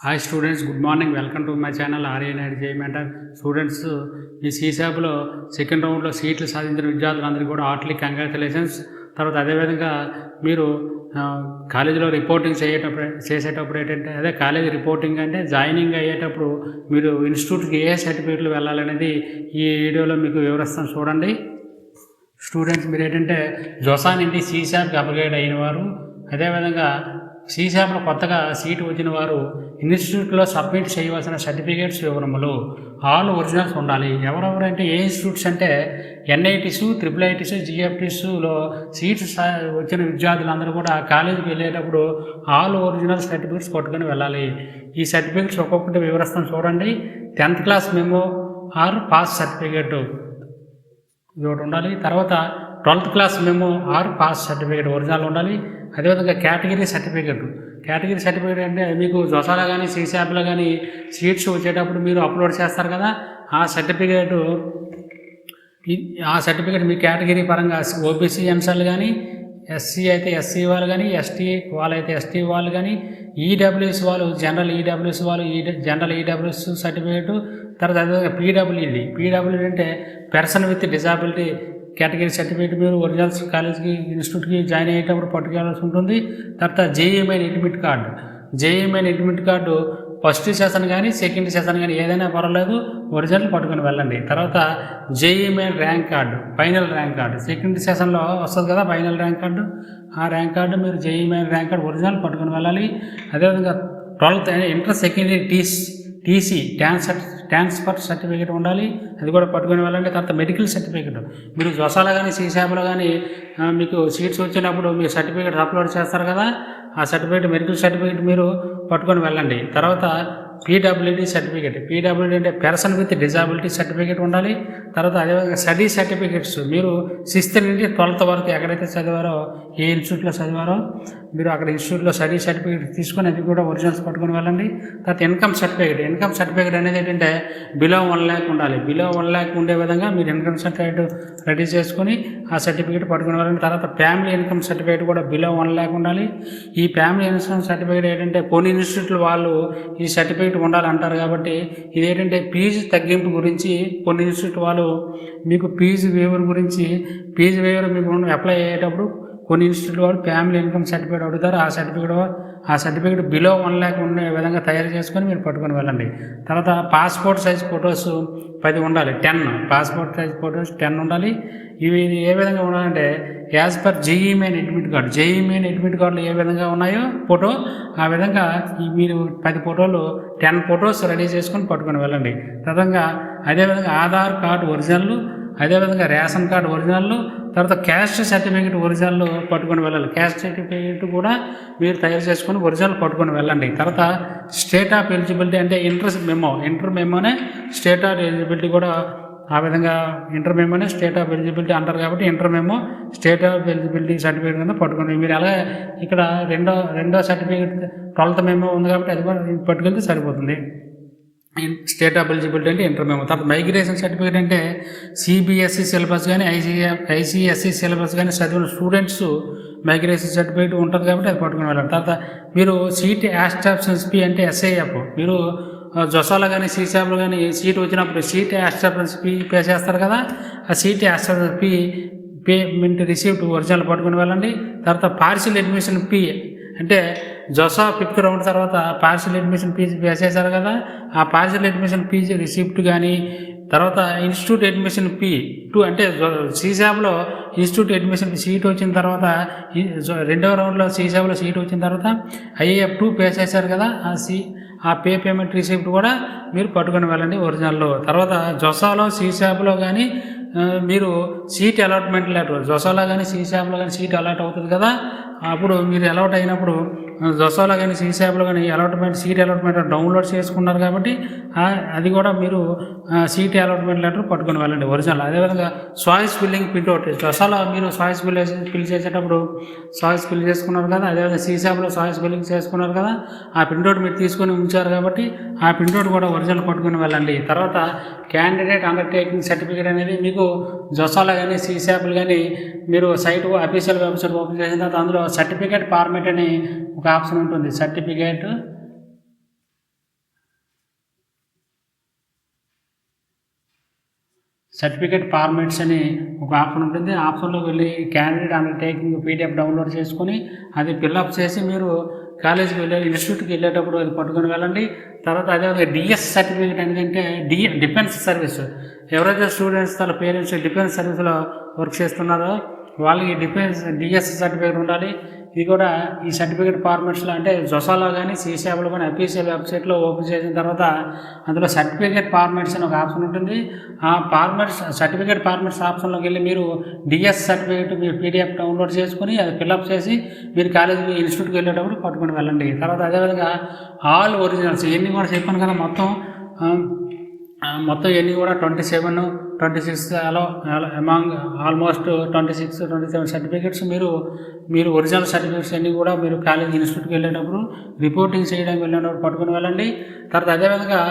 Hi students good morning welcome to my channel R A Naidu చేయమంటారు students ఈ సీసాబ్లో second రౌండ్లో సీట్లు సాధించిన విద్యార్థులందరికీ కూడా హార్ట్లీ కంగ్రాచులేషన్స్ తర్వాత అదేవిధంగా మీరు కాలేజీలో రిపోర్టింగ్ చేయటప్పుడు చేసేటప్పుడు ఏంటంటే అదే కాలేజీ రిపోర్టింగ్ అంటే జాయినింగ్ అయ్యేటప్పుడు మీరు ఇన్స్టిట్యూట్కి ఏ సర్టిఫికేట్లు వెళ్ళాలనేది ఈ వీడియోలో మీకు వివరిస్తాను చూడండి. స్టూడెంట్స్ మీరు ఏంటంటే జోసాన్ ఇంటి సీసాప్కి అప్గ్రేడ్ అయిన వారు. అదేవిధంగా సీసాప్లో కొత్తగా సీటు వచ్చిన వారు ఇన్స్టిట్యూట్లో సబ్మిట్ చేయవలసిన సర్టిఫికేట్స్ వివరములు ఆల్ ఒరిజినల్స్ ఉండాలి. ఎవరెవరంటే ఏ ఇన్స్టిట్యూట్స్ అంటే ఎన్ఐటీసు ట్రిపుల్ ఐటీసు జిఎఫ్టీసులో సీట్స్ వచ్చిన విద్యార్థులందరూ కూడా కాలేజీకి వెళ్ళేటప్పుడు ఆల్ ఒరిజినల్ సర్టిఫికేట్స్ పట్టుకొని వెళ్ళాలి. ఈ సర్టిఫికేట్స్ ఒక్కొక్కటి వివరిస్తాను చూడండి. Tenth class memo or pass certificate ఇది ఒకటి ఉండాలి. తర్వాత twelfth class memo or pass certificate original ఉండాలి. అదేవిధంగా కేటగిరీ సర్టిఫికేట్. కేటగిరీ సర్టిఫికేట్ అంటే మీకు జొసాలో కానీ సీసాప్లో కానీ సీట్స్ వచ్చేటప్పుడు మీరు అప్లోడ్ చేస్తారు కదా ఆ సర్టిఫికేట్ ఆ సర్టిఫికేట్ మీ కేటగిరీ పరంగా ఓబీసీ ఎన్సల్ కానీ ఎస్సీ అయితే ఎస్సీ వాళ్ళు కానీ ఎస్టీ వాళ్ళు అయితే ఎస్టీ వాళ్ళు కానీ ఈడబ్ల్యూఎస్ వాళ్ళు జనరల్ ఈడబ్ల్యూఎస్ వాళ్ళు ఈ జనరల్ ఈడబ్ల్యూఎస్ సర్టిఫికేట్ తర్వాత అదేవిధంగా పీడబ్ల్యూడి. పీడబ్ల్యూడి అంటే person with disability category certificate మీరు ఒరిజినల్స్ కాలేజ్కి ఇన్స్టిట్యూట్కి జాయిన్ అయ్యేటప్పుడు పట్టుకెళ్ళాల్సి ఉంటుంది. తర్వాత JEE Main admit card. JEE Main admit card first session కానీ సెకండ్ సెషన్ కానీ ఏదైనా పర్వాలేదు ఒరిజినల్ పట్టుకొని వెళ్ళండి. తర్వాత JEE Main rank card final rank card. Second సెషన్లో వస్తుంది కదా ఫైనల్ ర్యాంక్ కార్డు. ఆ ర్యాంక్ కార్డు మీరు JEE Main rank card original పట్టుకొని వెళ్ళాలి. అదేవిధంగా ట్వెల్త్ ఇంటర్ సెకండరీ టీస్ టీసీ ట్రాన్స్ఫర్ ట్రాన్స్ఫర్ సర్టిఫికేట్ ఉండాలి. అది కూడా పట్టుకొని వెళ్ళండి తర్వాత మెడికల్ సర్టిఫికేట్ మీరు జొసాలో కానీ సీసాబులో కానీ మీకు సీట్స్ వచ్చినప్పుడు మీ సర్టిఫికేట్ అప్లోడ్ చేస్తారు కదా. ఆ సర్టిఫికేట్ మెడికల్ సర్టిఫికేట్ మీరు పట్టుకొని వెళ్ళండి. తర్వాత పీడబ్ల్యూడీ సర్టిఫికేట్ పీడబ్ల్యూడీ అంటే పర్సన్ విత్ డిజాబిలిటీ సర్టిఫికేట్ ఉండాలి. తర్వాత అదేవిధంగా స్టడీ సర్టిఫికేట్స్ మీరు సిక్స్త్ నుండి ట్వెల్త్ వరకు ఎక్కడైతే చదివారో ఏ ఇన్స్టిట్యూట్లో చదివారో మీరు అక్కడ ఇన్స్టిట్యూట్లో స్టడీ సర్టిఫికేట్ తీసుకొని అది కూడా ఒరిజినల్స్ పట్టుకొని వెళ్ళండి. తర్వాత ఇన్కమ్ సర్టిఫికేట్ ఇన్కమ్ సర్టిఫికేట్ అనేది ఏంటంటే బిలో వన్ ల్యాక్ ఉండాలి. బిలో వన్ ల్యాక్ ఉండే విధంగా మీరు ఇన్కమ్ సర్టిఫికేట్ రెడీ చేసుకొని ఆ సర్టిఫికేట్ పట్టుకుని వెళ్ళండి. తర్వాత ఫ్యామిలీ ఇన్కమ్ సర్టిఫికేట్ కూడా బిలో వన్ ల్యాక్ ఉండాలి. ఈ ఫ్యామిలీ ఇన్కమ్ సర్టిఫికేట్ ఏంటంటే కొన్ని ఇన్స్టిట్యూట్లు వాళ్ళు ఈ సర్టిఫికేట్ ఉండాలంటారు కాబట్టి ఇది ఏంటంటే ఫీజు తగ్గింపు గురించి కొన్ని ఇన్స్టిట్యూట్ వాళ్ళు మీకు ఫీజు వేవర్ గురించి ఫీజు వేవర్ మీకు అప్లై అయ్యేటప్పుడు కొన్ని ఇన్స్టిట్యూట్ వాళ్ళు ఫ్యామిలీ ఇన్కమ్ సర్టిఫికేట్ అడుగుతారు. ఆ సర్టిఫికేట్ ఆ సర్టిఫికేట్ బిలో వన్ ల్యాక్ ఉండే విధంగా తయారు చేసుకొని మీరు పట్టుకొని వెళ్ళండి. తర్వాత పాస్పోర్ట్ సైజ్ ఫొటోస్ పది ఉండాలి ten. Passport size photos ten ఉండాలి. ఇవి ఏ విధంగా ఉండాలంటే as per JEE main admit card. JEE main admit కార్డులు ఏ విధంగా ఉన్నాయో ఫోటో ఆ విధంగా మీరు పది ఫోటోలు టెన్ ఫొటోస్ రెడీ చేసుకొని పట్టుకొని వెళ్ళండి. తదంగా అదేవిధంగా ఆధార్ కార్డు ఒరిజినల్ అదేవిధంగా రేషన్ కార్డు ఒరిజినల్ తర్వాత క్యాస్ట్ సర్టిఫికేట్ ఒరిజినల్ పట్టుకొని వెళ్ళాలి. క్యాస్ట్ సర్టిఫికేట్ కూడా మీరు తయారు చేసుకొని ఒరిజినల్ పట్టుకొని వెళ్ళండి. తర్వాత స్టేట్ ఆఫ్ ఎలిజిబిలిటీ అంటే ఇంటర్ మెమో ఇంటర్ మెమోనే స్టేట్ ఆఫ్ ఎలిజిబిలిటీ కూడా ఆ విధంగా ఇంటర్ మెమోనే స్టేట్ ఆఫ్ ఎలిజిబిలిటీ అంటారు కాబట్టి inter memo state of eligibility certificate కింద పట్టుకొని మీరు అలాగే ఇక్కడ రెండో రెండో సర్టిఫికేట్ ట్వెల్త్ మెమో ఉంది కాబట్టి అది కూడా పట్టుకెళ్తే సరిపోతుంది. స్టేట్ ఆఫ్ ఎలిజిబిలిటీ అంటే ఇంటర్ మేము. తర్వాత మైగ్రేషన్ సర్టిఫికేట్ అంటే సిబిఎస్ఈ సిలబస్ కానీ ఐసీఏ ఐసీఎస్ఈ e సిలబస్ కానీ చదివిన స్టూడెంట్స్ మైగ్రేషన్ సర్టిఫికేట్ ఉంటుంది కాబట్టి అది పట్టుకుని వెళ్ళాలి. తర్వాత మీరు సీట్ యాస్టాప్షన్స్ పి అంటే ఎస్ఐఎఫ్ మీరు జొసాల కానీ సీసాబ్లో కానీ సీట్ వచ్చినప్పుడు సీట్ యాస్టాప్షన్స్ పి పే చేస్తారు కదా? ఆ seat యాస్టాప్షన్స్ P payment receipt original పట్టుకుని వెళ్ళండి. తర్వాత పార్సిల్ అడ్మిషన్ ఫీ అంటే జొసా ఫిఫ్త్ రౌండ్ తర్వాత పార్షియల్ అడ్మిషన్ ఫీజు పే చేశారు కదా ఆ పార్షియల్ అడ్మిషన్ ఫీజు రిసిప్ట్ కానీ తర్వాత ఇన్స్టిట్యూట్ అడ్మిషన్ ఫీ టూ అంటే సీసాబ్లో ఇన్స్టిట్యూట్ అడ్మిషన్ సీట్ వచ్చిన తర్వాత రెండవ రౌండ్లో సీసాబ్లో సీట్ వచ్చిన తర్వాత ఐఏఎఫ్ టూ పే చేశారు కదా ఆ సీ ఆ పే పేమెంట్ రిసిప్ట్ కూడా మీరు పట్టుకొని వెళ్ళండి ఒరిజినల్లో. తర్వాత జొసాలో సీసాబ్లో కానీ మీరు సీట్ అలాట్మెంట్ లెటర్ జొసాలో కానీ సీసాబ్లో కానీ సీట్ అలాట్ అవుతుంది కదా అప్పుడు మీరు అలాట్ అయినప్పుడు జొసాలో కానీ సీసాబ్లో కానీ అలాట్మెంట్ సీట్ అలాట్మెంట్ డౌన్లోడ్ చేసుకున్నారు కాబట్టి అది కూడా మీరు సీట్ అలాట్మెంట్ లెటర్ పట్టుకొని వెళ్ళండి ఒరిజినల్. అదేవిధంగా సాయిస్ ఫిల్లింగ్ ప్రింట్అవుట్ అవుట్ జొసాలో మీరు సాయిస్ ఫిల్ ఫిల్ చేసేటప్పుడు సాయిస్ ఫిల్ చేసుకున్నారు కదా అదేవిధంగా సీసాబ్లో సాయిస్ ఫిల్లింగ్ చేసుకున్నారు కదా ఆ ప్రింట్అవుట్ మీరు తీసుకొని ఉంచారు కాబట్టి ఆ ప్రింట్అవుట్ కూడా ఒరిజినల్ పట్టుకొని వెళ్ళండి. తర్వాత క్యాండిడేట్ అండర్టేకింగ్ సర్టిఫికేట్ అనేది మీకు జొసాలో కానీ సీసాప్లు కానీ మీరు సైట్ అఫీషియల్ వెబ్సైట్ ఓపెన్ చేసిన తర్వాత అందులో సర్టిఫికేట్ ఫార్మేట్ అని ఒక ఆప్షన్ ఉంటుంది. సర్టిఫికేట్. సర్టిఫికేట్ ఫార్మేట్స్ అని ఒక ఆప్షన్ ఉంటుంది. ఆప్షన్లోకి వెళ్ళి క్యాండిడేట్ అండర్టేకింగ్ పీడిఎఫ్ డౌన్లోడ్ చేసుకొని అది ఫిల్అప్ చేసి మీరు కాలేజీకి వెళ్ళే ఇన్స్టిట్యూట్కి వెళ్ళేటప్పుడు అది పట్టుకొని వెళ్ళండి. తర్వాత అదేవిధంగా డిఎస్ సర్టిఫికేట్ ఏంటంటే డి డిఫెన్స్ సర్వీస్. ఎవరైతే స్టూడెంట్స్ తన పేరెంట్స్ డిఫెన్స్ సర్వీస్లో వర్క్ చేస్తున్నారో వాళ్ళకి డిఫెన్స్ డిఎస్ సర్టిఫికేట్ ఉండాలి. ఇది కూడా ఈ సర్టిఫికేట్ ఫార్మాట్స్లో అంటే జొసాలో కానీ సీసాబ్లో కానీ అఫీషియల్ వెబ్సైట్లో ఓపెన్ చేసిన తర్వాత అందులో సర్టిఫికేట్ ఫార్మాట్స్ అని ఒక ఆప్షన్ ఉంటుంది. ఆ ఫార్మాట్స్ సర్టిఫికేట్ ఫార్మాట్స్ ఆప్షన్లోకి వెళ్ళి మీరు డిఎస్ సర్టిఫికేట్ మీరు పీడిఎఫ్ డౌన్లోడ్ చేసుకుని అది ఫిల్అప్ చేసి మీరు కాలేజీకి ఇన్స్టిట్యూట్కి వెళ్ళేటప్పుడు పట్టుకొని వెళ్ళండి. తర్వాత అదేవిధంగా ఆల్ ఒరిజినల్స్ ఇవన్నీ కూడా చెప్పాను కదా మొత్తం మొత్తం ఇవన్నీ కూడా ట్వంటీ సెవెన్ ట్వంటీ సిక్స్ అలా among almost twenty six twenty seven certificates మీరు మీరు ఒరిజినల్ సర్టిఫికేట్స్ అన్నీ కూడా మీరు కాలేజ్ ఇన్స్టిట్యూట్కి వెళ్ళేటప్పుడు రిపోర్టింగ్ చేయడానికి వెళ్ళినప్పుడు పట్టుకొని వెళ్ళండి. తర్వాత అదేవిధంగా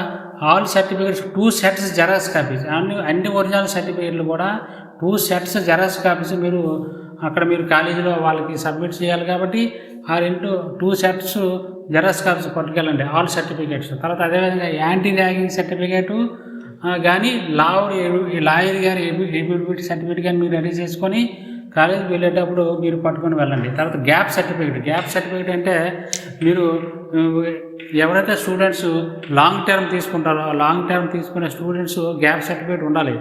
all certificates two sets xerox copies అన్ని అన్ని ఒరిజినల్ సర్టిఫికేట్లు కూడా టూ సెట్స్ జెరాక్స్ కాపీస్ మీరు అక్కడ మీరు కాలేజీలో వాళ్ళకి సబ్మిట్ చేయాలి కాబట్టి ఆ రెండు టూ సెట్స్ జెరాక్స్ కాపీస్ పట్టుకెళ్ళండి ఆల్ సర్టిఫికేట్స్ తర్వాత అదేవిధంగా యాంటీ ర్యాగింగ్ సర్టిఫికేటు కానీ లాయర్ లాయర్ గారి ఎబిలిటీ సర్టిఫికేట్ కానీ మీరు రెడీ చేసుకొని కాలేజీకి వెళ్ళేటప్పుడు మీరు పట్టుకొని వెళ్ళండి. తర్వాత గ్యాప్ సర్టిఫికేట్ గ్యాప్ సర్టిఫికేట్ అంటే మీరు ఎవరైతే స్టూడెంట్స్ లాంగ్ టర్మ్ తీసుకుంటారో లాంగ్ టర్మ్ తీసుకునే స్టూడెంట్స్ గ్యాప్ సర్టిఫికేట్ ఉండాలి.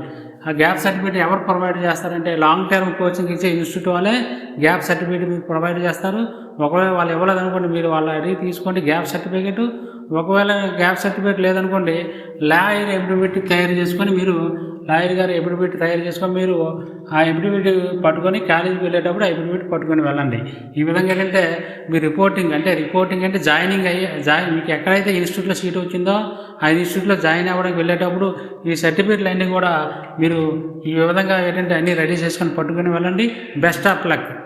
ఆ గ్యాప్ సర్టిఫికేట్ ఎవరు ప్రొవైడ్ చేస్తారంటే లాంగ్ టర్మ్ కోచింగ్ ఇచ్చే ఇన్స్టిట్యూట్ వాళ్ళే గ్యాప్ సర్టిఫికేట్ మీకు ప్రొవైడ్ చేస్తారు. ఒకవేళ వాళ్ళు ఇవ్వలేదు అనుకోండి మీరు వాళ్ళ అడిగి తీసుకోండి గ్యాప్ సర్టిఫికేట్. ఒకవేళ గ్యాప్ సర్టిఫికేట్ లేదనుకోండి లాయర్ ఎబిలిటీ తయారు చేసుకొని మీరు లాయర్ గారు ఎఫిడవిట్ తయారు చేసుకొని మీరు ఆ ఎఫిడవిట్ పట్టుకొని కాలేజీకి వెళ్ళేటప్పుడు ఆ ఎఫిడవిట్ పట్టుకొని వెళ్ళండి. ఈ విధంగా ఏంటంటే మీ రిపోర్టింగ్ అంటే రిపోర్టింగ్ అంటే జాయినింగ్ అయ్యే జాయిన్ మీకు ఎక్కడైతే ఇన్స్టిట్యూట్లో సీట్ వచ్చిందో ఆ ఇన్స్టిట్యూట్లో జాయిన్ అవ్వడానికి వెళ్ళేటప్పుడు ఈ సర్టిఫికేట్లు అన్నీ కూడా మీరు ఈ విధంగా ఏంటంటే అన్నీ రెడీ చేసుకొని పట్టుకొని వెళ్ళండి. Best of luck.